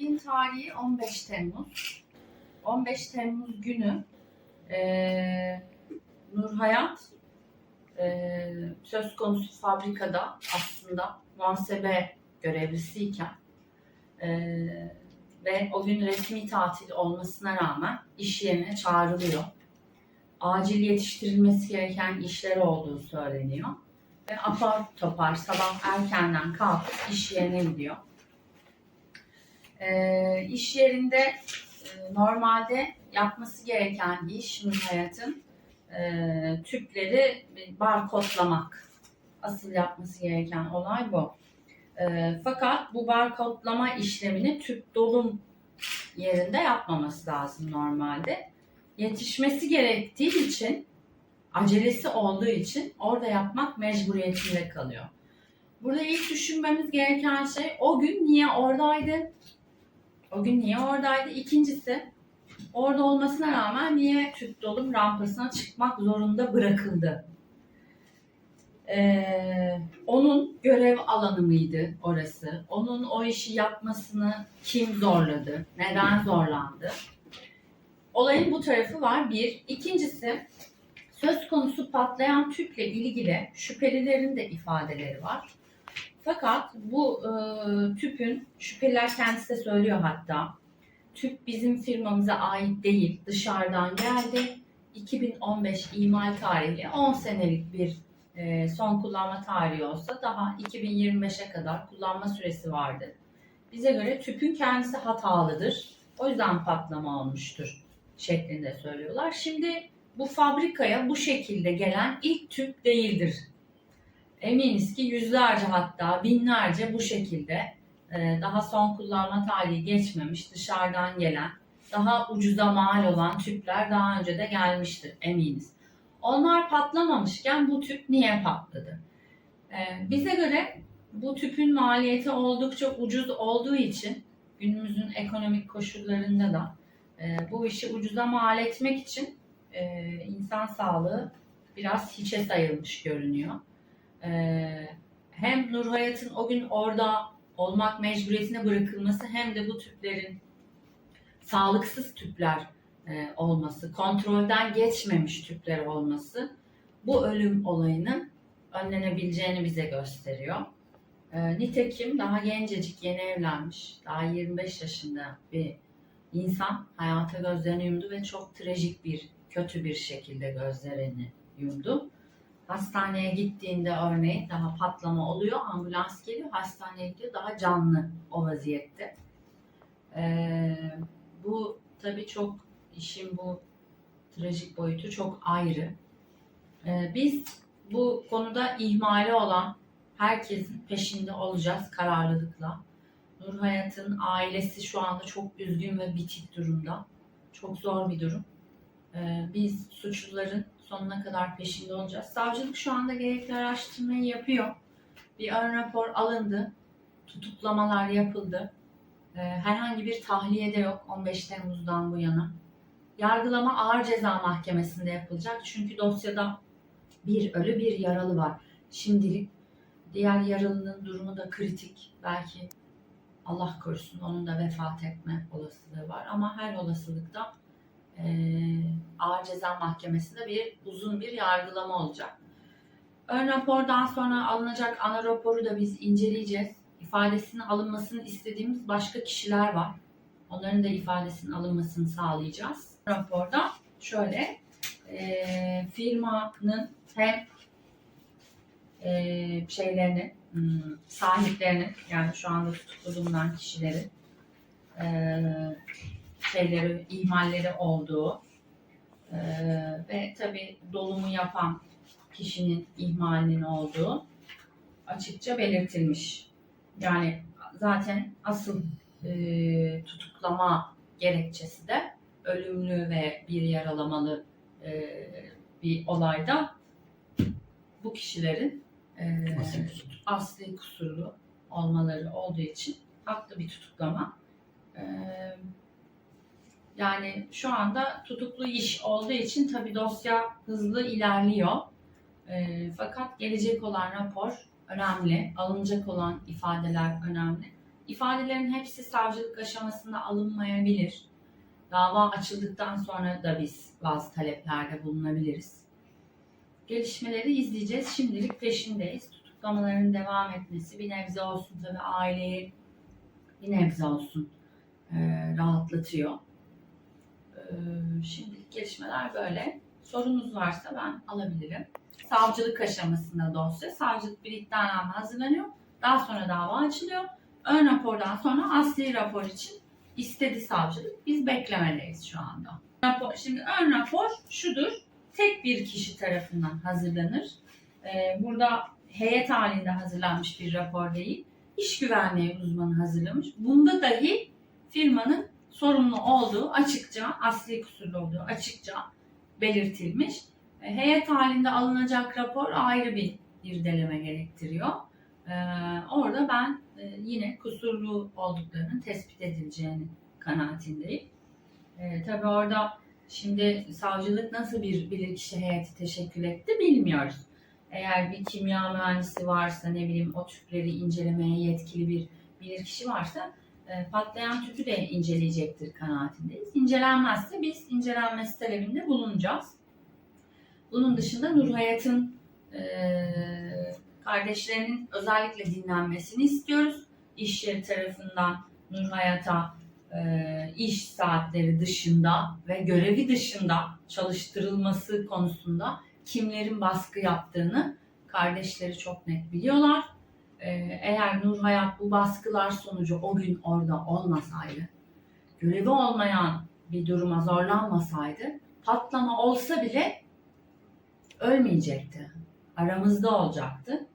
Olayın tarihi 15 Temmuz. 15 Temmuz günü eee Nur Hayat eee, söz konusu fabrikada aslında muhasebe görevlisiyken eee, ve o gün resmi tatil olmasına rağmen iş yerine çağrılıyor. Acil yetiştirilmesi gereken işler olduğu söyleniyor. Ve apar topar sabah erkenden kalkıp iş yerine gidiyor. Ee, iş yerinde e, normalde yapması gereken iş Nur Hayat'ın e, tüpleri barkodlamak. Asıl yapması gereken olay bu. E, fakat bu barkodlama işlemini tüp dolum yerinde yapmaması lazım normalde. Yetişmesi gerektiği için, acelesi olduğu için orada yapmak mecburiyetinde kalıyor. Burada ilk düşünmemiz gereken şey o gün niye oradaydı? O gün niye oradaydı? İkincisi orada olmasına rağmen niye tüp dolum rampasına çıkmak zorunda bırakıldı? Ee, onun görev alanı mıydı orası? Onun o işi yapmasını kim zorladı? Neden zorlandı? Olayın bu tarafı var bir. İkincisi söz konusu patlayan tüple ilgili şüphelilerin de ifadeleri var. Fakat bu e, tüpün şüpheliler kendisi de söylüyor hatta. Tüp bizim firmamıza ait değil, dışarıdan geldi. 2015 imal tarihli 10 senelik bir e, son kullanma tarihi olsa daha 2025'e kadar kullanma süresi vardı. Bize göre tüpün kendisi hatalıdır. O yüzden patlama olmuştur şeklinde söylüyorlar. Şimdi bu fabrikaya bu şekilde gelen ilk tüp değildir Eminiz ki yüzlerce hatta binlerce bu şekilde e, daha son kullanma tarihi geçmemiş dışarıdan gelen daha ucuza mal olan tüpler daha önce de gelmiştir eminiz. Onlar patlamamışken bu tüp niye patladı? E, bize göre bu tüpün maliyeti oldukça ucuz olduğu için günümüzün ekonomik koşullarında da e, bu işi ucuza mal etmek için insan sağlığı biraz hiçe sayılmış görünüyor. Ee, hem Nur Hayat'ın o gün orada olmak mecburiyetine bırakılması hem de bu tüplerin sağlıksız tüpler e, olması, kontrolden geçmemiş tüpler olması bu ölüm olayının önlenebileceğini bize gösteriyor. E, nitekim daha gencecik yeni evlenmiş, daha 25 yaşında bir insan hayata gözlerini yumdu ve çok trajik bir, kötü bir şekilde gözlerini yumdu. Hastaneye gittiğinde örneğin daha patlama oluyor, ambulans geliyor, hastaneye gidiyor daha canlı o vaziyette. Ee, bu tabii çok işin bu trajik boyutu çok ayrı. Ee, biz bu konuda ihmali olan herkesin peşinde olacağız kararlılıkla. Nur Hayat'ın ailesi şu anda çok üzgün ve bitik durumda. Çok zor bir durum. Ee, biz suçluların sonuna kadar peşinde olacağız. Savcılık şu anda gerekli araştırmayı yapıyor. Bir ön rapor alındı. Tutuklamalar yapıldı. Ee, herhangi bir tahliye de yok 15 Temmuz'dan bu yana. Yargılama ağır ceza mahkemesinde yapılacak. Çünkü dosyada bir ölü bir yaralı var. Şimdilik diğer yaralının durumu da kritik. Belki Allah korusun onun da vefat etme olasılığı var. Ama her olasılıkta e, Ağır Ceza Mahkemesi'nde bir uzun bir yargılama olacak. Ön rapordan sonra alınacak ana raporu da biz inceleyeceğiz. İfadesinin alınmasını istediğimiz başka kişiler var. Onların da ifadesinin alınmasını sağlayacağız. Raporda şöyle e, firmanın hem e, şeylerini hmm, sahiplerinin yani şu anda tutuklu bulunan kişilerin e, şeyleri, ihmalleri olduğu e, ve tabi dolumu yapan kişinin ihmalinin olduğu açıkça belirtilmiş. Yani zaten asıl e, tutuklama gerekçesi de ölümlü ve bir yaralamalı e, bir olayda bu kişilerin e, asli kusurlu olmaları olduğu için haklı bir tutuklama. Yani şu anda tutuklu iş olduğu için tabii dosya hızlı ilerliyor. E, fakat gelecek olan rapor önemli, alınacak olan ifadeler önemli. İfadelerin hepsi savcılık aşamasında alınmayabilir. Dava açıldıktan sonra da biz bazı taleplerde bulunabiliriz. Gelişmeleri izleyeceğiz. Şimdilik peşindeyiz. Tutuklamaların devam etmesi bir nebze olsun tabii aileyi bir nebze olsun e, rahatlatıyor. E, şimdilik gelişmeler böyle. Sorunuz varsa ben alabilirim. Savcılık aşamasında dosya. Savcılık bir iddianame hazırlanıyor. Daha sonra dava açılıyor. Ön rapordan sonra asli rapor için istedi savcılık. Biz beklemedeyiz şu anda. Rapor, şimdi ön rapor şudur. Tek bir kişi tarafından hazırlanır. Ee, burada heyet halinde hazırlanmış bir rapor değil. İş güvenliği uzmanı hazırlamış. Bunda dahi firmanın sorumlu olduğu açıkça, asli kusurlu olduğu açıkça belirtilmiş. E, Heyet halinde alınacak rapor ayrı bir irdeleme gerektiriyor. Ee, orada ben e, yine kusurlu olduklarının tespit edileceğini kanaatindeyim. Ee, tabii orada şimdi savcılık nasıl bir bilirkişi heyeti teşekkül etti bilmiyoruz. Eğer bir kimya mühendisi varsa ne bileyim o tüpleri incelemeye yetkili bir bilirkişi varsa e, patlayan tüpü de inceleyecektir kanaatindeyiz. İncelenmezse biz incelenmesi talebinde bulunacağız. Bunun dışında Nur Hayat'ın e, kardeşlerinin özellikle dinlenmesini istiyoruz. İş yeri tarafından Nur Hayat'a e, iş saatleri dışında ve görevi dışında çalıştırılması konusunda kimlerin baskı yaptığını kardeşleri çok net biliyorlar. E, eğer Nur Hayat bu baskılar sonucu o gün orada olmasaydı, görevi olmayan bir duruma zorlanmasaydı, patlama olsa bile ölmeyecekti. Aramızda olacaktı.